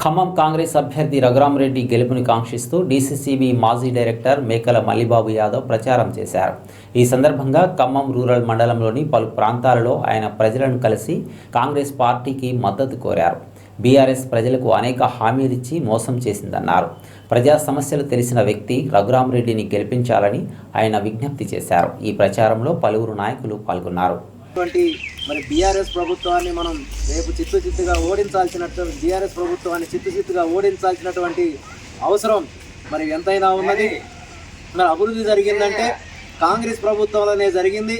Khammam Congress అభ్యర్థి రఘురామరెడ్డి గెలుపుని కాంక్షిస్తూ డీసీసీబీ మాజీ డైరెక్టర్ మేకల మల్లిబాబు యాదవ్ ప్రచారం చేశారు. ఈ సందర్భంగా ఖమ్మం రూరల్ మండలంలోని పలు ప్రాంతాలలో ఆయన ప్రజలను కలిసి కాంగ్రెస్ పార్టీకి మద్దతు కోరారు. బీఆర్ఎస్ ప్రజలకు అనేక హామీలిచ్చి మోసం చేసిందన్నారు. ప్రజా సమస్యలు తెలిసిన వ్యక్తి రఘురామరెడ్డిని గెలిపించాలని ఆయన విజ్ఞప్తి చేశారు. ఈ ప్రచారంలో పలువురు నాయకులు పాల్గొన్నారు. మరి బీఆర్ఎస్ ప్రభుత్వాన్ని మనం రేపు చిత్తు చిత్తుగా ఓడించాల్సినట్టు బీఆర్ఎస్ ప్రభుత్వాన్ని చిత్తు చిత్తుగా ఓడించాల్సినటువంటి అవసరం మరి ఎంతైనా ఉన్నది. మరి అభివృద్ధి జరిగిందంటే కాంగ్రెస్ ప్రభుత్వంలోనే జరిగింది.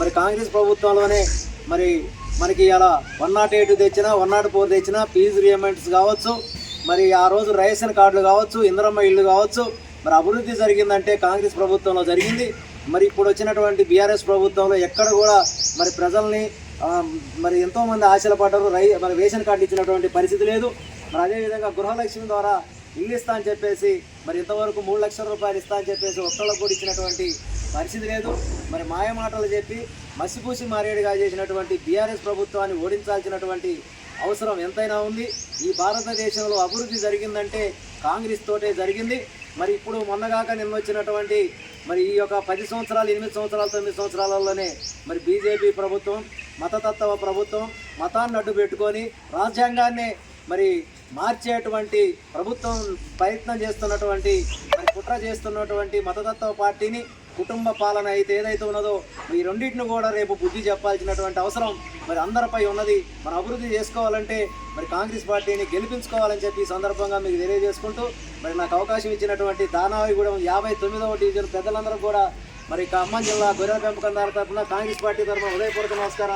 మరి కాంగ్రెస్ ప్రభుత్వంలోనే మరి మనకి అలా వన్ నాట్ ఎయిట్ తెచ్చినా వన్ నాట్ ఫోర్ తెచ్చినా ఫీజు రియంబర్స్ కావచ్చు. మరి ఆ రోజు రేషన్ కార్డులు కావచ్చు ఇంద్రమ్మ ఇల్లు కావచ్చు. మరి అభివృద్ధి జరిగిందంటే కాంగ్రెస్ ప్రభుత్వంలో జరిగింది. మరి ఇప్పుడు వచ్చినటువంటి బీఆర్ఎస్ ప్రభుత్వంలో ఎక్కడ కూడా మరి ప్రజల్ని మరి ఎంతోమంది ఆశలు పడ్డారు రై మరి రేషన్ కార్డు ఇచ్చినటువంటి పరిస్థితి లేదు. మరి అదేవిధంగా గృహలక్ష్మి ద్వారా ఇల్లు ఇస్తా అని చెప్పేసి మరి ఇంతవరకు మూడు లక్షల రూపాయలు ఇస్తా అని చెప్పేసి ఒక్కళ్ళకు కూడా ఇచ్చినటువంటి పరిస్థితి లేదు. మరి మాయ మాటలు చెప్పి మసిపూసి మారేడుగా చేసినటువంటి బీఆర్ఎస్ ప్రభుత్వాన్ని ఓడించాల్సినటువంటి అవసరం ఎంతైనా ఉంది. ఈ భారతదేశంలో అభివృద్ధి జరిగిందంటే కాంగ్రెస్ తోటే జరిగింది. మరి ఇప్పుడు మొన్నగాక నిన్న వచ్చినటువంటి మరి ఈ యొక్క పది సంవత్సరాలు ఎనిమిది సంవత్సరాలు తొమ్మిది సంవత్సరాలలోనే మరి బీజేపీ ప్రభుత్వం మతతత్వ ప్రభుత్వం మతాన్ని అడ్డు పెట్టుకొని రాజ్యాంగాన్ని మరి మార్చేటువంటి ప్రభుత్వం ప్రయత్నం చేస్తున్నటువంటి మరి కుట్ర చేస్తున్నటువంటి మతతత్వ పార్టీని కుటుంబ పాలన అయితే ఏదైతే ఉన్నదో ఈ రెండింటిని కూడా రేపు బుద్ధి చెప్పాల్సినటువంటి అవసరం మరి అందరిపై ఉన్నది. మనం అభివృద్ధి చేసుకోవాలంటే మరి కాంగ్రెస్ పార్టీని గెలిపించుకోవాలని చెప్పి ఈ సందర్భంగా మీకు తెలియజేసుకుంటూ మరి నాకు అవకాశం ఇచ్చినటువంటి దానావిగూడెం యాభై తొమ్మిదవ డివిజన్ పెద్దలందరూ కూడా మరి ఖమ్మం జిల్లా గొర్రెల పెంపకందారు తరఫున కాంగ్రెస్ పార్టీ తరఫున ఉదయపూర్వక నమస్కారాలు.